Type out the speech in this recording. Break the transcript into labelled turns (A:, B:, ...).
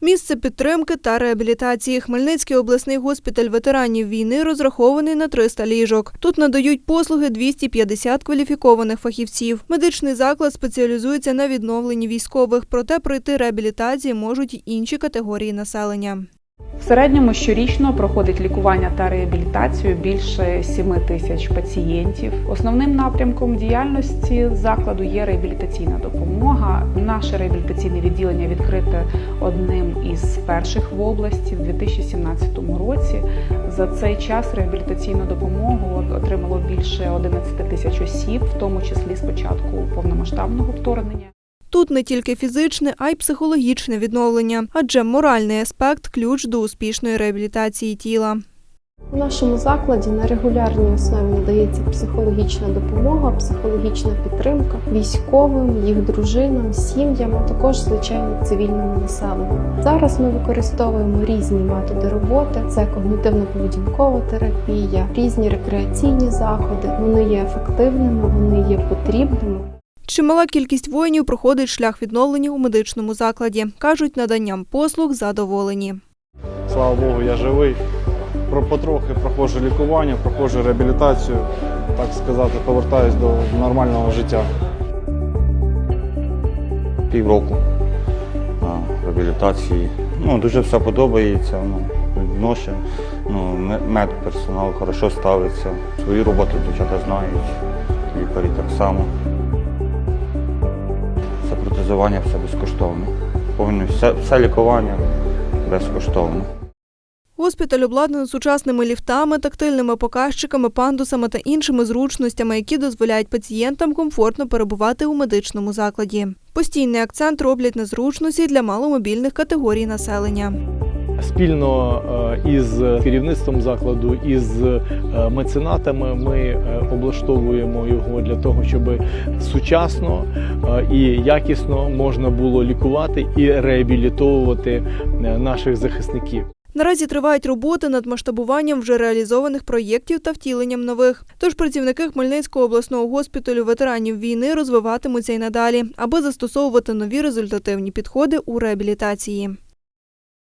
A: Місце підтримки та реабілітації. Хмельницький обласний госпіталь ветеранів війни розрахований на 300 ліжок. Тут надають послуги 250 кваліфікованих фахівців. Медичний заклад спеціалізується на відновленні військових, проте пройти реабілітації можуть й інші категорії населення.
B: В середньому щорічно проходить лікування та реабілітацію більше 7 тисяч пацієнтів. Основним напрямком діяльності закладу є реабілітаційна допомога. Наше реабілітаційне відділення відкрите одним із перших в області в 2017 році. За цей час реабілітаційну допомогу отримало більше 11 тисяч осіб, в тому числі з початку повномасштабного вторгнення.
A: Тут не тільки фізичне, а й психологічне відновлення, адже моральний аспект ключ до успішної реабілітації тіла.
C: У нашому закладі на регулярній основі надається психологічна допомога, психологічна підтримка військовим, їх дружинам, сім'ям, а також звичайно цивільному населенню. Зараз ми використовуємо різні методи роботи: це когнітивно-поведінкова терапія, різні рекреаційні заходи. Вони є ефективними, вони є потрібними.
A: Чимала кількість воїнів проходить шлях відновлення у медичному закладі. Кажуть, наданням послуг задоволені.
D: Слава Богу, я живий. Про потрохи проходжу лікування, проходжу реабілітацію, так сказати, повертаюсь до нормального життя.
E: півроку реабілітації. Ну, дуже все подобається. Ну, ну, медперсонал хорошо ставиться. Свою роботу дівчата знають, лікарі так само. Все все безкоштовно. Повністю все, все лікування безкоштовно.
A: Госпіталь обладнаний сучасними ліфтами, тактильними показчиками, пандусами та іншими зручностями, які дозволяють пацієнтам комфортно перебувати у медичному закладі. Постійний акцент роблять на зручності для маломобільних категорій населення.
F: Спільно е, із керівництвом закладу, із е, меценатами ми е, облаштовуємо його для того, щоб сучасно і якісно можна було лікувати і реабілітовувати наших захисників.
A: Наразі тривають роботи над масштабуванням вже реалізованих проєктів та втіленням нових. Тож працівники Хмельницького обласного госпіталю ветеранів війни розвиватимуться й надалі, аби застосовувати нові результативні підходи у реабілітації.